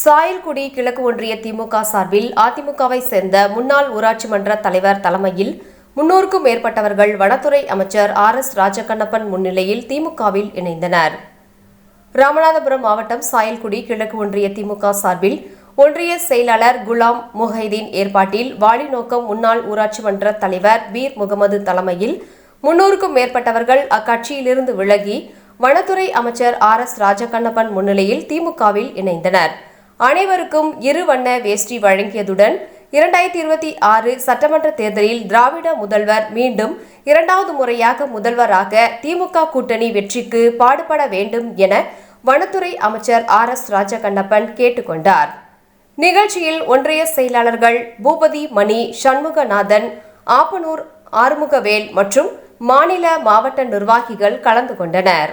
சாயல்குடி கிழக்கு ஒன்றிய திமுக சார்பில் அதிமுகவை சேர்ந்த முன்னாள் ஊராட்சி மன்ற தலைவர் தலைமையில் முன்னூறுக்கும் மேற்பட்டவர்கள் வனத்துறை அமைச்சர் ஆர் எஸ் ராஜகண்ணப்பன் முன்னிலையில் திமுகவில் இணைந்தனர். ராமநாதபுரம் மாவட்டம் சாயல்குடி கிழக்கு ஒன்றிய திமுக சார்பில் ஒன்றிய செயலாளர் குலாம் முஹைதீன் ஏற்பாட்டில் வாலிநோக்கம் முன்னாள் ஊராட்சி மன்ற தலைவர் பீர் முகமது தலைமையில் முன்னூறுக்கும் மேற்பட்டவர்கள் அக்கட்சியிலிருந்து விலகி வனத்துறை அமைச்சர் ஆர் எஸ் ராஜகண்ணப்பன் முன்னிலையில் திமுகவில் இணைந்தனர். அனைவருக்கும் இரு வண்ண வேஷ்டி வழங்கியதுடன் இரண்டாயிரத்தி இருபத்தி ஆறு சட்டமன்ற தேர்தலில் திராவிட முதல்வர் மீண்டும் இரண்டாவது முறையாக முதல்வராக திமுக கூட்டணி வெற்றிக்கு பாடுபட வேண்டும் என வனத்துறை அமைச்சர் ஆர் எஸ் ராஜகண்ணப்பன் கேட்டுக்கொண்டார். நிகழ்ச்சியில் ஒன்றிய செயலாளர்கள் பூபதி மணி சண்முகநாதன் ஆப்பனூர் ஆறுமுகவேல் மற்றும் மாநில மாவட்ட நிர்வாகிகள் கலந்து கொண்டனர்.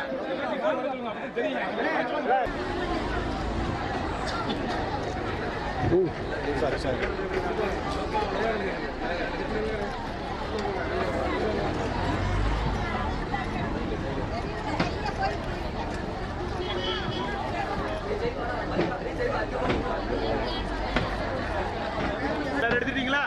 வா எல்லாரும் எடுத்துட்டீங்களா?